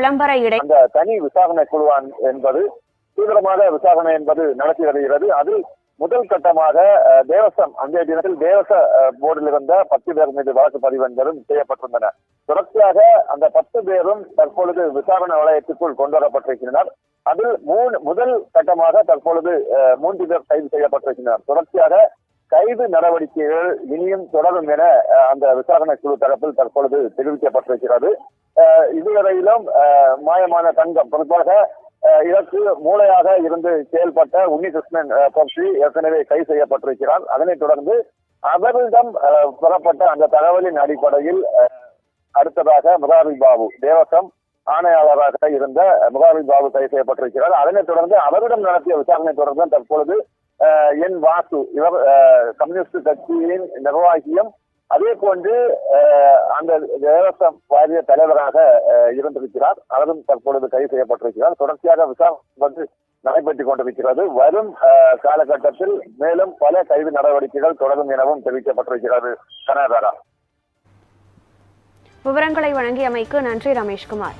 விளம்பர இடை அந்த தனி விசாரணை குழுவான் என்பது தீவிரமாக விசாரணை என்பது நடத்தி வருகிறது. அதில் முதல் கட்டமாக தேவசம் அன்றைய தினத்தில் தேவச போர்டில் இருந்த பத்து பேர் மீது வழக்கு பதிவு என்பதும் செய்யப்பட்டிருந்தன. தொடர்ச்சியாக அந்த பத்து பேரும் தற்பொழுது விசாரணை வளையத்துக்குள் கொண்டு வரப்பட்டிருக்கின்றனர் அதில் மூணு முதல் கட்டமாக தற்பொழுது மூன்று பேர் கைது செய்யப்பட்டிருக்கின்றனர். தொடர்ச்சியாக கைது நடவடிக்கைகள் இனியும் தொடரும் என அந்த விசாரணை குழு தரப்பில் தற்பொழுது தெரிவிக்கப்பட்டிருக்கிறது. இதுவரையிலும் மாயமான தங்கம். குறிப்பாக இதற்கு மூளையாக இருந்து செயல்பட்ட உன்னிகிருஷ்ணன் பற்றி ஏற்கனவே கைது செய்யப்பட்டிருக்கிறார். அதனைத் தொடர்ந்து அவரிடம் பெறப்பட்ட அந்த தகவலின் அடிப்படையில் அடுத்ததாக முகாபி பாபு தேவசம் ஆணையாளராக இருந்த முகாபி பாபு கைது செய்யப்பட்டிருக்கிறார். அதனைத் தொடர்ந்து அவரிடம் நடத்திய விசாரணை தொடர்ந்து தற்பொழுது என் வாசு இவர் கம்யூனிஸ்ட் கட்சியின் நிர்வாகியும் அதே போன்று அந்த தேவசம் வாரிய தலைவராக இருந்திருக்கிறார். அவரும் தற்பொழுது கைது செய்யப்பட்டிருக்கிறார். தொடர்ச்சியாக விசாரணை வந்து நடைபெற்றுக் கொண்டிருக்கிறது. வரும் காலகட்டத்தில் மேலும் பல கைது நடவடிக்கைகள் தொடரும் எனவும் தெரிவிக்கப்பட்டிருக்கிறது. கனகரா விவரங்களை வழங்கியமைக்கு நன்றி ரமேஷ்குமார்.